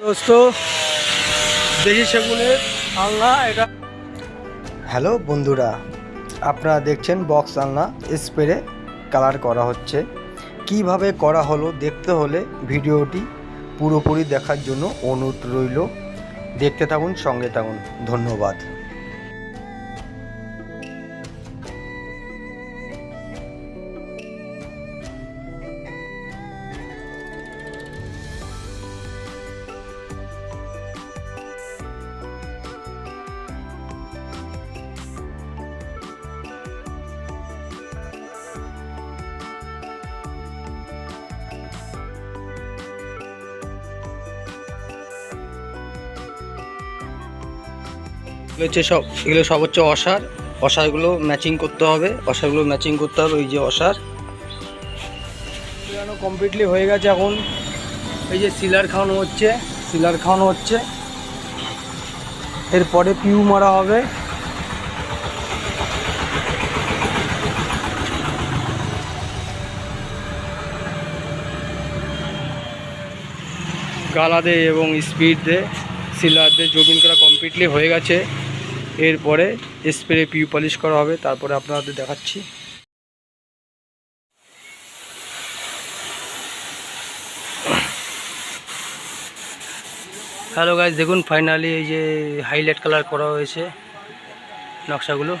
দোস্ত, দেশি আলনা হ্যালো বন্ধুরা, আপনারা দেখছেন বক্স আলনা, স্প্রে কালার করা হচ্ছে। কীভাবে করা হলো দেখতে হলে ভিডিওটি পুরোপুরি দেখার জন্য অনুরোধ রইল। দেখতে থাকুন, সঙ্গে থাকুন। ধন্যবাদ। এগুলো হচ্ছে সব, এগুলো সব হচ্ছে অসার। অসারগুলো ম্যাচিং করতে হবে। অসারগুলো ম্যাচিং করতে হবে ওই যে অসার। কমপ্লিটলি হয়ে গেছে এখন। এই যে সিলার খাওয়ানো হচ্ছে সিলার খাওয়ানো হচ্ছে। এরপরে পিউ মারা হবে। গালা দে এবং স্পিড দে সিলার দে জবিন করা কমপ্লিটলি হয়ে গেছে। এরপরে স্প্রে পিউ পলিশ করা হবে, তারপরে আপনাদের দেখাচ্ছি। হ্যালো গাইজ দেখুন ফাইনালি এই যে হাইলাইট কালার করা হয়েছে নকশাগুলো।